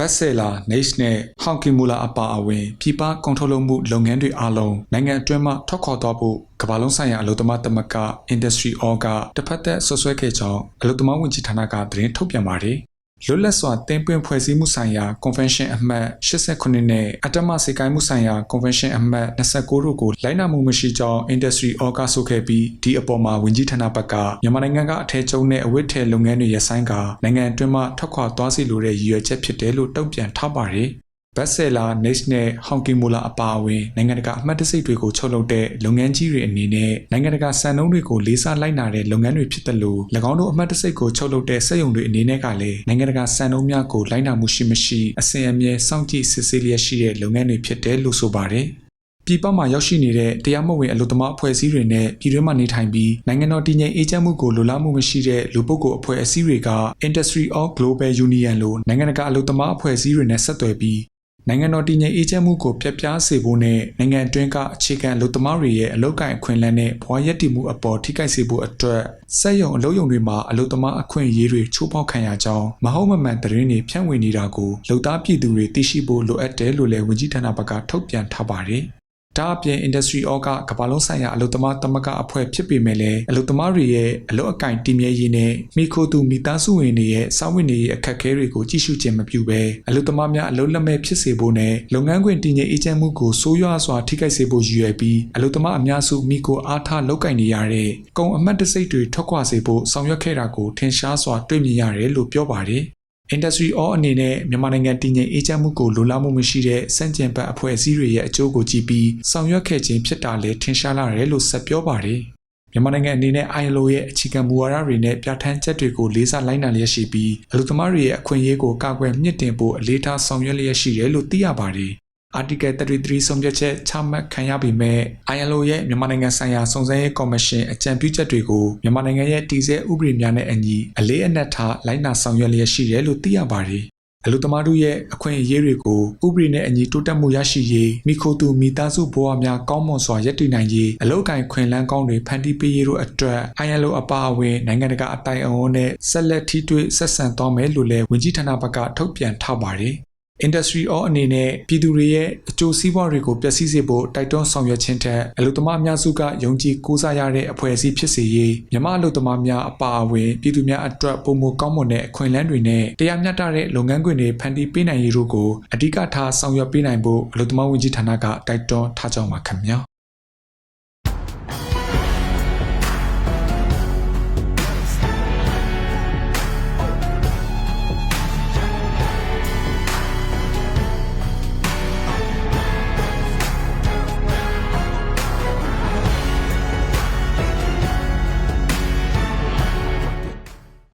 ဘတ်ဆယ်လာ Nage နဲ့ဟောင်ကီမူလာအပါအဝင်ပြည်ပကုန်ထုတ်လုပ်မှုလုပ်ငန်းတွေအားလုံးနိုင်ငံအတွင်းမှထွက်ခွာသွားဖို့ကမ္ဘာလုံးဆိုင်ရာအလုပ်သမားသမဂ္ဂ Industry All ကတစ်ဖက်သက်ဆွဆွဲခဲ့ကြောင်းအလုပ်သမားဝန်ကြီးဌာနကသတင်းထုတ်ပြန်ပါတယ်။ လွတ်လပ်စွာတင်ပွင့်ဖွဲ့စည်းမှုဆိုင်ရာ Convention အမှတ်89နဲ့အတ္တမစေကိုင်းမှုဆိုင်ရာ Convention အမှတ်29တို့ကိုလိုက်နာမှုမရှိကြောင်း Industry All ကဆိုခဲ့ပြီးဒီအပေါ်မှာဝန်ကြီးဌာနဘက်ကမြန်မာနိုင်ငံကအထည်ချုပ်နဲ့အဝတ်ထည်လုပ်ငန်းတွေရပ်ဆိုင်းကနိုင်ငံအတွင်းမှထွက်ခွာသွားစီလိုတဲ့ရည်ရွယ်ချက်ဖြစ်တယ်လို့တုံ့ပြန်ထားပါတယ်။ ဘတ်ဆယ်လာ Next နဲ့ Honky Mola အပါအဝင်နိုင်ငံတကာအမှတ်တစိတ်တွေကိုချုပ်လုပ်တဲ့လုပ်ငန်းကြီးတွေအနေနဲ့နိုင်ငံတကာစံနှုန်းတွေကိုလေးစားလိုက်နာတဲ့လုပ်ငန်းတွေဖြစ်တယ်လို့၎င်းတို့အမှတ်တစိတ်ကိုချုပ်လုပ်တဲ့စက်ရုံတွေအနေနဲ့ကလည်းနိုင်ငံတကာစံနှုန်းများကိုလိုက်နာမှုရှိမရှိအစဉ်အမြဲစောင့်ကြည့်စစ်ဆေးလျက်ရှိတဲ့လုပ်ငန်းတွေဖြစ်တယ်လို့ဆိုပါတယ်ပြည်ပမှာရောက်ရှိနေတဲ့တရားမဝင်အလုပ်သမားအဖွဲ့အစည်းတွေနဲ့ပြည်တွင်းမှာနေထိုင်ပြီးနိုင်ငံတော်တည်ငြိမ်အေးချမ်းမှုကိုလိုလားမှုမရှိတဲ့လူပုဂ္ဂိုလ်အဖွဲ့အစည်းတွေက Industry of Global Union လို့နိုင်ငံတကာအလုပ်သမားအဖွဲ့အစည်းတွေနဲ့ဆက်သွယ်ပြီး နိုင်ငံတော်တည်ငြိမ်အေးချမ်းမှုကိုပြတ်ပြားစေဖို့နဲ့နိုင်ငံအတွင်းကအခြေခံအလုပ်သမားတွေရဲ့အလုပ်ကိုင်အခွင့်အလမ်းနဲ့ဘဝရည်တည်မှုအပေါ်ထိခိုက်စေဖို့အတွက်စက်ရုံအလုပ်ရုံတွေမှာအလုပ်သမားအခွင့်အရေးတွေချိုးဖောက်ခံရကြောင်းမဟုတ်မမှန်သတင်းတွေဖြန့်ဝေနေတာကိုလုံသားပြည်သူတွေသိရှိဖို့လိုအပ်တယ်လို့လည်းဝန်ကြီးဌာနဘက်ကထုတ်ပြန်ထားပါတယ်။ ဒါအပြင် industry org ကကမ္ဘာလုံးဆိုင်ရာအလုပ်သမားသမဂ္ဂအဖွဲ့ဖြစ်ပေမဲ့လည်းအလုပ်သမားတွေရဲ့အလုပ်အကင်တည်မြဲရေးနဲ့မိခိုသူမိသားစုဝင်တွေရဲ့စောင့်ဝင်နေရေးအခက်အခဲတွေကိုကြည့်ရှုခြင်းမပြုဘဲအလုပ်သမားများအလုပ်လက်မဲ့ဖြစ်စေဖို့နဲ့လုပ်ငန်းခွင်တည်ငြိမ်အေးချမ်းမှုကိုဆိုးရွားစွာထိခိုက်စေဖို့ရည်ရွယ်ပြီးအလုပ်သမားအများစုမိကိုအားထားလုပ်ကင်နေရတဲ့ကုံအမတ်တစိတ်တွေထွက်ခွာစေဖို့ဆောင်ရွက်ခဲ့တာကိုထင်ရှားစွာတွေ့မြင်ရတယ်လို့ပြောပါတယ် industry all အနေနဲ့မြန်မာနိုင်ငံတည်ငြိမ်အေးချမ်းမှုကိုလိုလားမှုမရှိတဲ့စန့်ကျင်ဘက်အဖွဲ့အစည်းတွေရဲ့အကျိုးကိုကြည့်ပြီးဆောင်ရွက်ခဲ့ခြင်းဖြစ်တာလည်းထင်ရှားလာတယ်လို့ဆက်ပြောပါတယ်။မြန်မာနိုင်ငံအနေနဲ့ ILO ရဲ့အခြေခံမူဝါဒတွေနဲ့ပြဋ္ဌာန်းချက်တွေကိုလေးစားလိုက်နာလျက်ရှိပြီးအလုပ်သမားတွေရဲ့အခွင့်အရေးကိုကာကွယ်မြင့်တင်ဖို့အလေးထားဆောင်ရွက်လျက်ရှိတယ်လို့သိရပါတယ်။ Article 33ဆုံးဖြတ်ချက်ချမှတ်ခံရပေမဲ့ ILO ရဲ့မြန်မာနိုင်ငံဆိုင်ရာစုံစမ်းရေးကော်မရှင်အကြံပြုချက်တွေကိုမြန်မာနိုင်ငံရဲ့တည်ဆဲဥပဒေများနဲ့အညီအလေးအနက်ထားလိုက်နာဆောင်ရွက်လျက်ရှိတယ်လို့သိရပါတယ်။အလူသမားတို့ရဲ့အခွင့်အရေးတွေကိုဥပဒေနဲ့အညီတိုးတက်မှုရရှိရေးမိခိုသူမိသားစုဘဝများကောင်းမွန်စွာရည်တည်နိုင်ရေးအလောက်ကိုင်ခွင့်လန်းကောင်းတွေဖန်တီးပေးရေးတို့အတွက် ILO အပါအဝင်နိုင်ငံတကာအတိုင်းအဝန်နဲ့ဆက်လက်ထိတွေ့ဆက်ဆံသွားမယ်လို့လည်းဝန်ကြီးဌာနဘက်ကထုတ်ပြန်ထားပါတယ်။ industry all အနေနဲ့ပြည်သူတွေရဲ့အကျိုးစီးပွားတွေကိုပျက်စီးစေဖို့တိုက်တွန်းဆောင်ရွက်ခြင်းထက်အလုပ်သမားအများစုကယုံကြည်ကိုးစားရတဲ့အဖွဲ့အစည်းဖြစ်စေရေးမြမအလုပ်သမားများအပါအဝင်ပြည်သူများအတွက်ပုံမကောင်းမွန်တဲ့အခွင့်အလမ်းတွေနဲ့တရားမျှတတဲ့လုပ်ငန်းခွင်တွေဖန်တီးပေးနိုင်ရေးတို့ကိုအဓိကထားဆောင်ရွက်ပေးနိုင်ဖို့အလုပ်သမားဝန်ကြီးဌာနကတိုက်တွန်းထားကြောင်းပါခင်ဗျာ